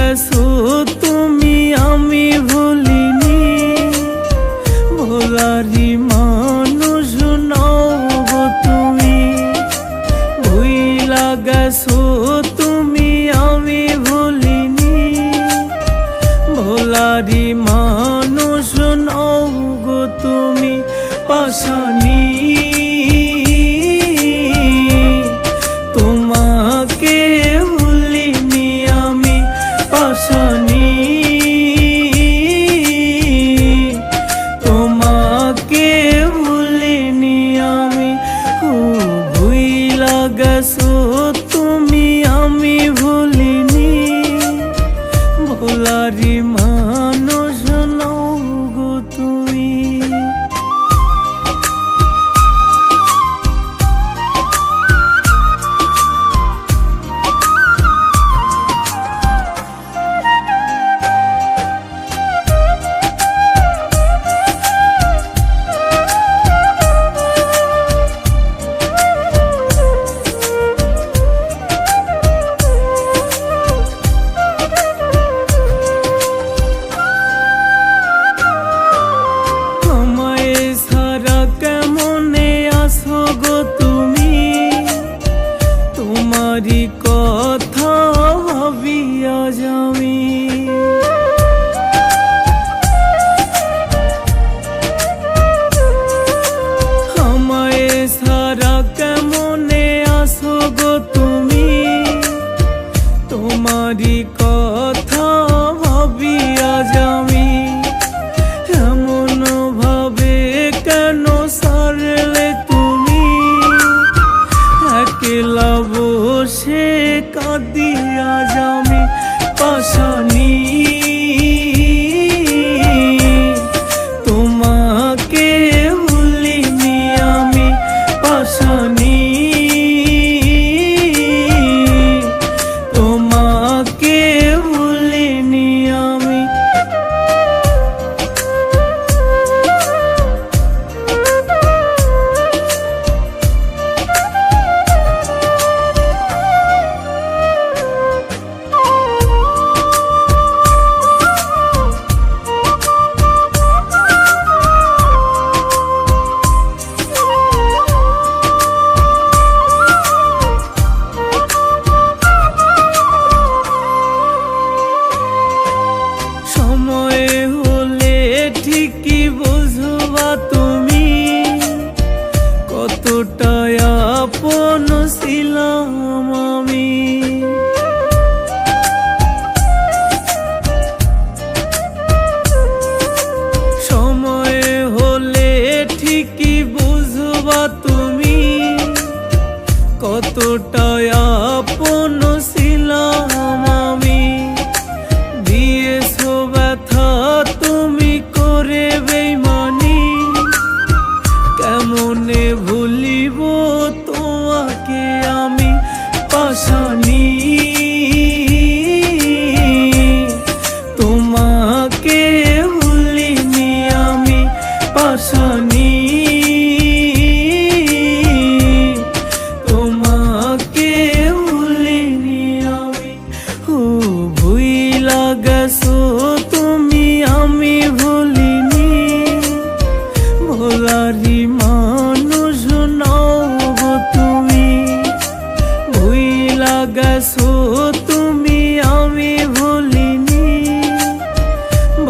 গেছো তুমি, আমি ভুলিনি। ভোলারি মানুষ নব তুমি। ভুইলা গেছো তুমি, আমি ভুলিনি। ভোলারি মানুষ নব তুমি, পাশানি। Karim থেকে আমি পাশানি। তোমাকে ভুলিনি আমি পাশানি।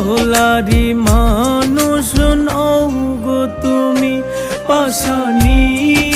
ভোলারি মানুষ নৌ গো তুমি পাশানি।